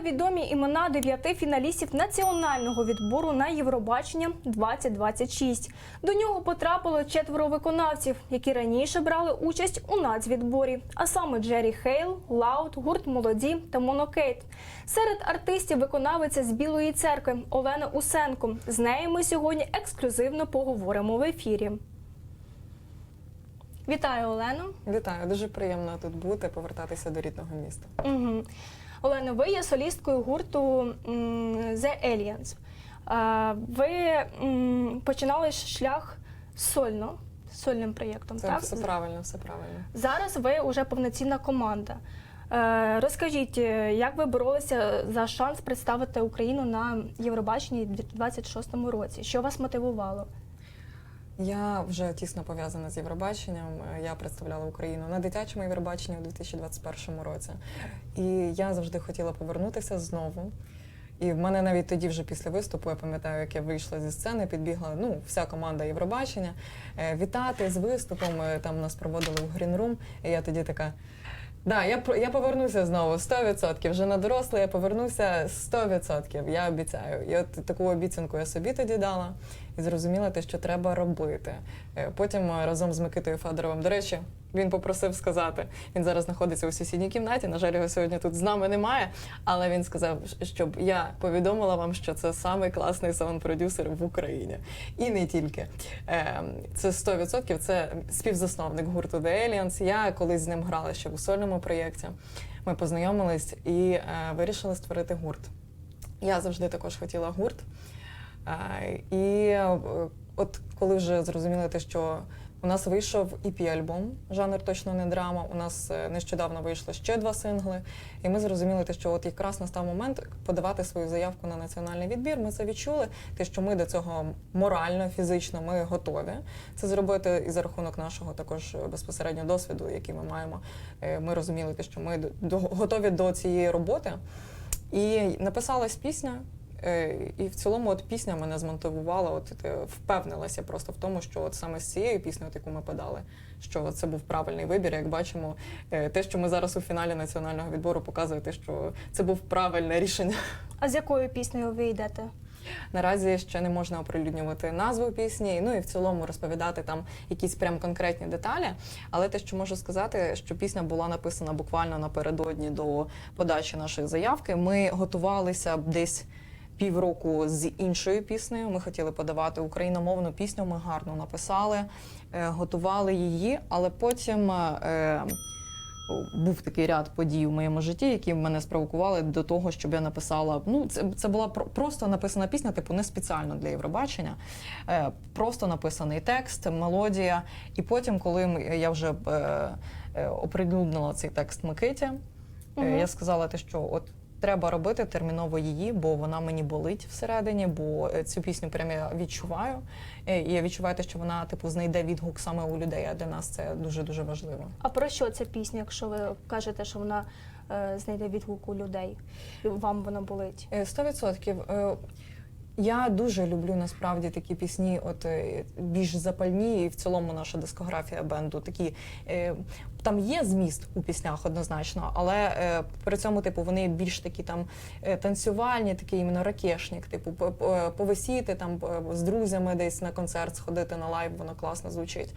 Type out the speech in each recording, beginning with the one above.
Стали відомі імена дев'яти фіналістів національного відбору на Євробачення 2026. До нього потрапило четверо виконавців, які раніше брали участь у нацвідборі, а саме Джері Хейл, Лаут, гурт Молоді та Монокейт. Серед артистів виконавиця з Білої церкви Олена Усенко. З нею ми сьогодні ексклюзивно поговоримо в ефірі. Вітаю, Олено. Вітаю, дуже приємно тут бути, повертатися до рідного міста. Угу. Олено, ви є солісткою гурту The Aliens. Ви починали шлях сольно, сольним проєктом, Це так? все правильно, все правильно. Зараз ви вже повноцінна команда. Е, Розкажіть, е, як ви боролися за шанс представити Україну на Євробаченні у 2026 році? Що вас мотивувало? Я вже тісно пов'язана з Євробаченням. Я представляла Україну на дитячому Євробаченні у 2021 році. І я завжди хотіла повернутися знову. І в мене навіть тоді, вже після виступу, я пам'ятаю, як я вийшла зі сцени, підбігла ну, вся команда Євробачення е, вітати з виступом. Е, Там нас проводили в грінрум. І я тоді така. Да, я я повернуся знову 100%. Вже на доросле я повернуся 100%, Я обіцяю. І от таку обіцянку я собі тоді дала і зрозуміла те, що треба робити. Е, Потім е, разом з Микитою Федоровим, до речі, він попросив сказати. Він зараз знаходиться у сусідній кімнаті. На жаль, його сьогодні тут з нами немає. Але він сказав, щоб я повідомила вам, що це самий класний саунд-продюсер в Україні. І не тільки. Е, Це 100%, Це співзасновник гурту The Aliens. Я колись з ним грала ще у сольному проєкті. Ми познайомились і е, вирішили створити гурт. Я завжди також хотіла гурт. І е, от коли вже зрозуміли те, що у нас вийшов EP-альбом, жанр точно не драма. У нас е, нещодавно вийшло ще два сингли, і ми зрозуміли, те, що от якраз настав момент подавати свою заявку на національний відбір. Ми це відчули, те, що ми до цього морально, фізично ми готові це зробити і за рахунок нашого також безпосередньо досвіду, який ми маємо. Е, Ми розуміли, те, що ми готові до цієї роботи. І написалась пісня. Е, І в цілому, от пісня мене змотивувала, от е, впевнилася просто в тому, що от саме з цією піснею, от яку ми подали, що це був правильний вибір. Як бачимо, е, те, що ми зараз у фіналі національного відбору показує, те, що це був правильне рішення. А з якою піснею ви йдете? Наразі ще не можна оприлюднювати назву пісні, ну і в цілому розповідати там якісь прям конкретні деталі. Але те, що можу сказати, що пісня була написана буквально напередодні до подачі нашої заявки. Ми готувалися десь. Півроку з іншою піснею. Ми хотіли подавати україномовну пісню. Ми гарно написали, е, готували її, але потім е, був такий ряд подій у моєму житті, які мене спровокували до того, щоб я написала. Ну, це, це була про- просто написана пісня, типу не спеціально для Євробачення. Е, просто написаний текст, мелодія. І потім, коли я вже е, е, оприлюднила цей текст Микиті, е, я сказала те, що от. Треба робити терміново її, бо вона мені болить всередині, бо е, цю пісню прямо я відчуваю. Е, І я відчуваю, те, що вона типу знайде відгук саме у людей. А для нас це дуже дуже важливо. А про що ця пісня, якщо ви кажете, що вона е, знайде відгук у людей? Вам вона болить? Сто відсотків. Я дуже люблю насправді такі пісні, от е, більш запальні, і в цілому наша дискографія бенду. Такі е, там є зміст у піснях однозначно, але е, при цьому, типу, вони більш такі там е, танцювальні, такі іменно ракешник, типу, по- по- повисіти там е, з друзями десь на концерт, сходити на лайв, воно класно звучить.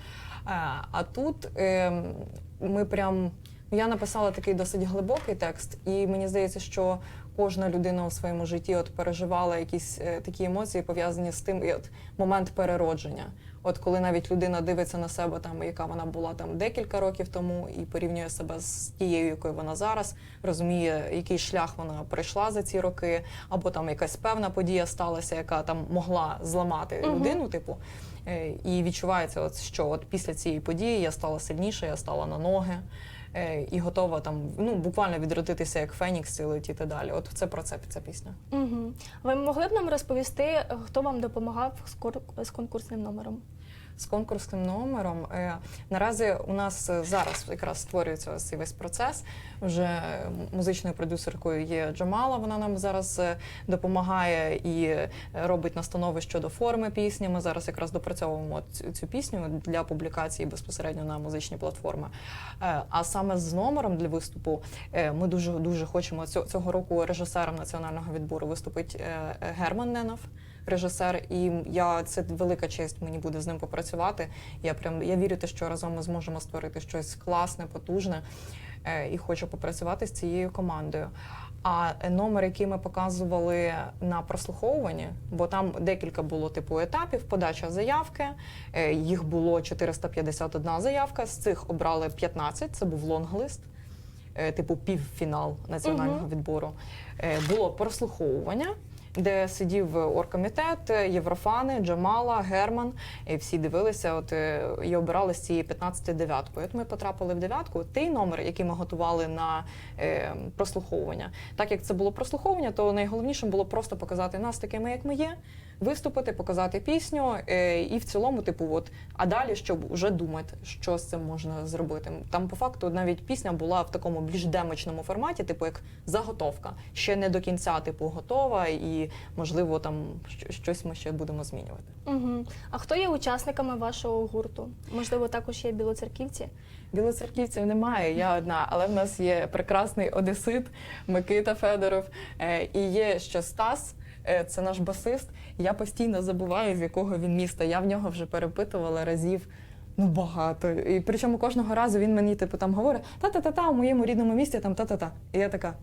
Е, А тут е, ми прям. Я написала такий досить глибокий текст, і мені здається, що кожна людина у своєму житті от переживала якісь е, такі емоції, пов'язані з тим, і от момент переродження. От коли навіть людина дивиться на себе, там яка вона була там декілька років тому, і порівнює себе з тією, якою вона зараз, розуміє, який шлях вона пройшла за ці роки, або там якась певна подія сталася, яка там могла зламати Мгм. людину, типу. Е, І відчувається, от, що от після цієї події я стала сильніша, я стала на ноги і готова там ну буквально відродитися як Фенікс і летіти далі. От це про це ця пісня. Угу. Ви могли б нам розповісти, хто вам допомагав з конкурсним номером? З конкурсним номером. Е, Наразі у нас е, зараз якраз створюється цей весь процес. Вже музичною продюсеркою є Джамала. Вона нам зараз е, допомагає і робить настанови щодо форми пісні. Ми зараз якраз допрацьовуємо цю, пісню для публікації безпосередньо на музичні платформи. А саме з номером для виступу ми дуже дуже хочемо цього, року режисером національного відбору виступить Герман Ненов. Режисер, і я це велика честь мені буде з ним попрацювати. Я прям я вірю, те, що разом ми зможемо створити щось класне, потужне, е, і хочу попрацювати з цією командою. А номер, який ми показували на прослуховуванні, бо там декілька було типу етапів, подача заявки. е, Їх було 451 заявка. З цих обрали 15, Це був лонглист, е, типу півфінал національного відбору. Було прослуховування. Де сидів оргкомітет, Єврофани, Джамала, Герман, і всі дивилися, от е, і обирали з цієї 15 дев'яткою. От ми потрапили в дев'ятку. Той номер, який ми готували на е, прослуховування. Так як це було прослуховування, то найголовнішим було просто показати нас такими, як ми є, виступити, показати пісню, е, і в цілому, типу, от а далі щоб вже думати, що з цим можна зробити. Там по факту навіть пісня була в такому більш демочному форматі, типу як заготовка. Ще не до кінця, типу, готова, і можливо там щось ми ще будемо змінювати. Угу. А хто є учасниками вашого гурту? Можливо, також є білоцерківці? Білоцерківців немає, я одна, але в нас є прекрасний одесит Микита Федоров. е, І є ще Стас, е, це наш басист. Я постійно забуваю, з якого він міста. Я в нього вже перепитувала разів. Ну, багато. І причому кожного разу він мені, типу, там говорить: та-та-та-та, у моєму рідному місті там та-та-та. І я така.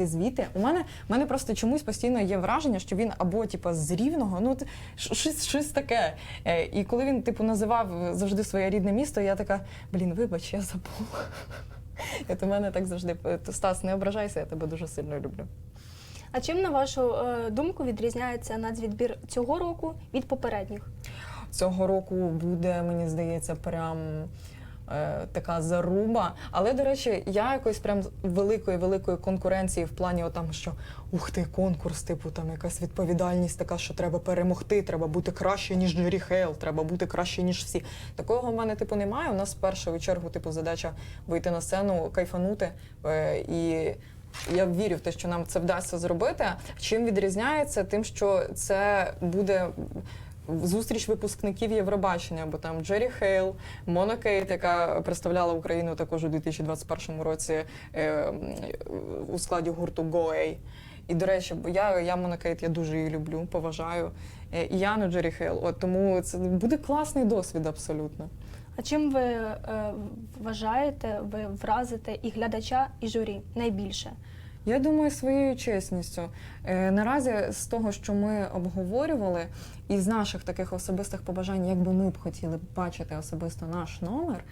Ти звідти? У мене, у мене просто чомусь постійно є враження, що він або типу, з рівного, ну щось, щось таке. Е, І коли він типу називав завжди своє рідне місто, я така, блін, вибач, я забула. От у мене так завжди Стас, не ображайся, я тебе дуже сильно люблю. А чим, на вашу е, думку, відрізняється нацвідбір цього року від попередніх? Цього року буде, мені здається, прям. Е, Така заруба, але до речі, я якось прям великої великої конкуренції в плані, отам, що ух ти, конкурс, типу там якась відповідальність така, що треба перемогти, треба бути краще ніж Джері Хейл, треба бути краще ніж всі. Такого в мене типу немає. У нас в першу чергу, типу, задача вийти на сцену, кайфанути е, і. Я вірю в те, що нам це вдасться зробити. Чим відрізняється? Тим, що це буде зустріч випускників Євробачення, бо там Джері Хейл, Мона Кейт, яка представляла Україну також у 2021 році е, у складі гурту Гоей. І до речі, я, я Мона Кейт, я дуже її люблю, поважаю. Е, І Яну Джері Хейл. От тому це буде класний досвід абсолютно. А чим ви е, вважаєте, ви вразите і глядача, і журі найбільше? Я думаю, своєю чесністю. Е, Наразі з того, що ми обговорювали, і з наших таких особистих побажань, як би ми б хотіли бачити особисто наш номер.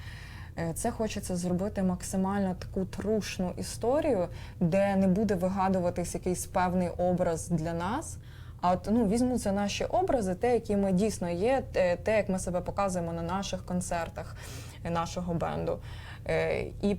е, Це хочеться зробити максимально таку трушну історію, де не буде вигадуватись якийсь певний образ для нас. А от ну візьмуться наші образи, те, які ми дійсно є, те, як ми себе показуємо на наших концертах е, нашого бенду. Е, І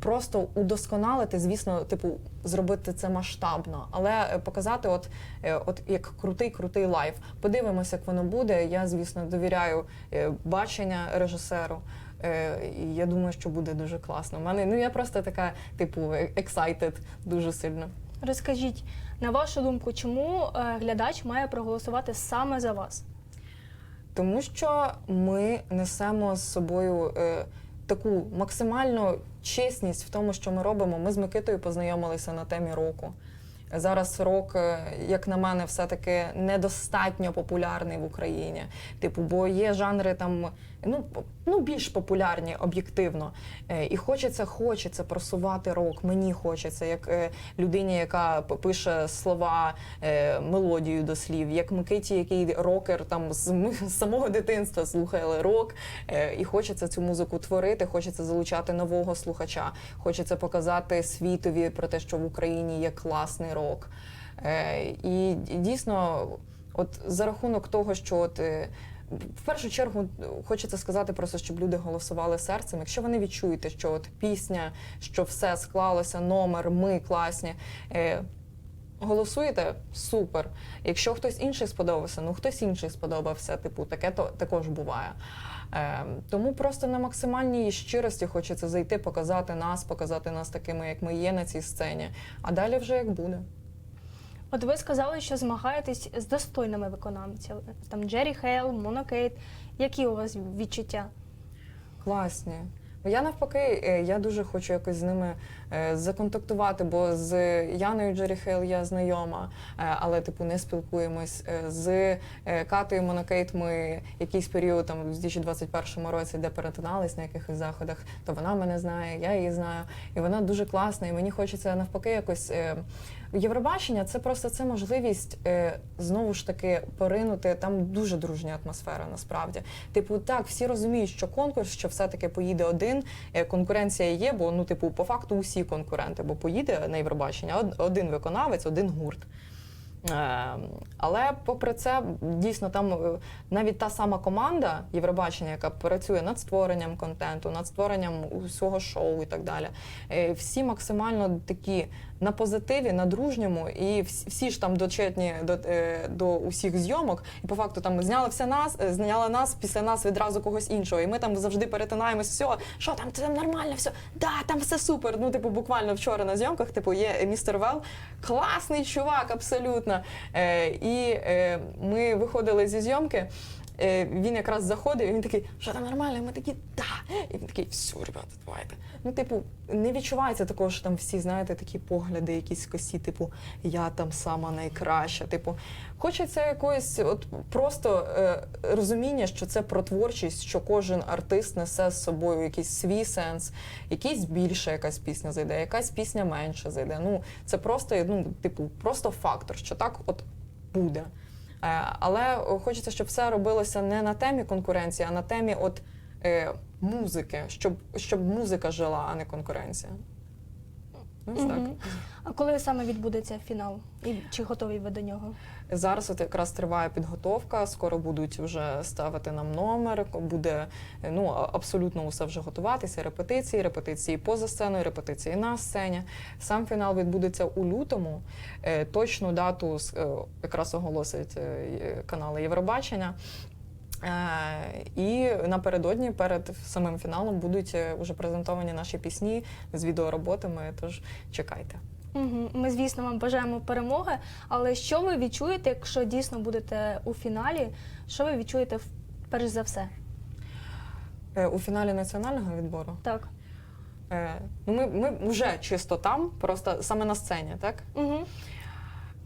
просто удосконалити, звісно, типу, зробити це масштабно, але е, показати, от, е, от як крутий, крутий лайв. Подивимося, як воно буде. Я, звісно, довіряю е, бачення режисеру. Е, І я думаю, що буде дуже класно. У мене ну я просто така, типу, excited дуже сильно. Розкажіть, на вашу думку, чому глядач має проголосувати саме за вас? Тому що ми несемо з собою е, таку максимальну чесність в тому, що ми робимо. Ми з Микитою познайомилися на темі року. Зараз рок, е, як на мене, все-таки недостатньо популярний в Україні. Типу, бо є жанри там ну, ну більш популярні об'єктивно. Е, І хочеться, хочеться просувати рок. Мені хочеться, як е, людині, яка пише слова, мелодію до слів, як Микиті, який рокер там з, самого дитинства слухає рок, і хочеться цю музику творити, хочеться залучати нового слухача, хочеться показати світові про те, що в Україні є класний рок. Е, І дійсно, от за рахунок того, що от. е, В першу чергу хочеться сказати просто, щоб люди голосували серцем. Якщо вони відчуєте, що от пісня, що все склалося, номер, ми класні. Е, Голосуєте супер. Якщо хтось інший сподобався, ну хтось інший сподобався. Типу, таке то також буває. Е, тому просто на максимальній щирості хочеться зайти, показати нас, показати нас такими, як ми є на цій сцені. А далі вже як буде. От ви сказали, що змагаєтесь з достойними виконавцями. Там Джері Хейл, Монокейт. Які у вас відчуття? Класні. Я навпаки, е, я дуже хочу якось з ними законтактувати, бо з Яною Джері Хейл я знайома, е, але типу не спілкуємось. Е, З е, Катою Монокейт ми якийсь період там у 2021 році, де перетинались на якихось заходах, то вона мене знає, я її знаю, і вона дуже класна. І мені хочеться навпаки якось. е, Євробачення це просто це можливість е, знову ж таки поринути. Там дуже дружня атмосфера насправді. Типу, так, всі розуміють, що конкурс, що все-таки поїде один. е, конкуренція є, бо ну, типу, по факту усі конкуренти, бо поїде на Євробачення один виконавець, один гурт. Е, але попри це, дійсно, там е, навіть та сама команда Євробачення, яка працює над створенням контенту, над створенням усього шоу і так далі, е, всі максимально такі на позитиві, на дружньому, і всі, ж там дочетні до, е, до усіх зйомок. І по факту там зняли все нас, е, зняли нас, після нас відразу когось іншого. І ми там завжди перетинаємось, все, що там, це там нормально, все, да, там все супер. Ну, типу, буквально вчора на зйомках, типу, є містер Вел, класний чувак, абсолютно. Е, і е, ми виходили зі зйомки. Е, Він якраз заходив, і він такий, що там нормально? Ми такі, да. І він такий, все, ребята, давайте. Ну, типу, не відчувається такого, що там всі, знаєте, такі погляди, якісь косі, типу, я там сама найкраща. Типу, хочеться якогось от просто е, розуміння, що це про творчість, що кожен артист несе з собою якийсь свій сенс, якийсь більше якась пісня зайде, якась пісня менше зайде. Ну, це просто, ну, типу, просто фактор, що так от буде. Е, Але хочеться, щоб все робилося не на темі конкуренції, а на темі от, е, музики, щоб, щоб музика жила, а не конкуренція. Ось так. Мгм. А коли саме відбудеться фінал? І чи готові ви до нього? Зараз от якраз триває підготовка. Скоро будуть вже ставити нам номер. Буде ну а- абсолютно усе вже готуватися. Репетиції, репетиції поза сценою, репетиції на сцені. Сам фінал відбудеться у лютому. Е, Точну дату с- е, якраз оголосить е, канали Євробачення. Е, І напередодні перед самим фіналом будуть е, вже презентовані наші пісні з відеороботами. Тож чекайте. Угу. Ми, звісно, вам бажаємо перемоги. Але що ви відчуєте, якщо дійсно будете у фіналі? Що ви відчуєте перш за все? Е, У фіналі національного відбору Так. Е, ну, ми, ми вже чисто там, просто саме на сцені, так? Угу.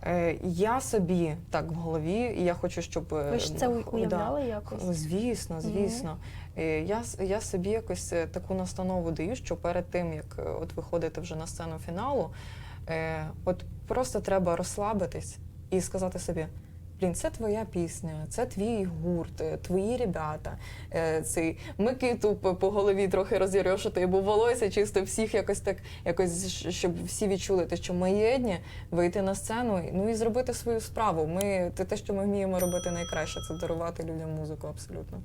Е, я собі так в голові, і я хочу, щоб. е, Ви ж це уявляли да, якось? Звісно, Звісно, звісно. Е, Я, я собі якось таку настанову даю, що перед тим, як от виходити вже на сцену фіналу, от просто треба розслабитись і сказати собі. Блін, це твоя пісня, це твій гурт, е, твої ребята. Е, Цей Микиту по, голові трохи розірьошити, бо волосся чисто всіх якось так, якось щоб всі відчули те, що ми єдні, вийти на сцену, ну і зробити свою справу. Ми те, що ми вміємо робити найкраще, це дарувати людям музику абсолютно.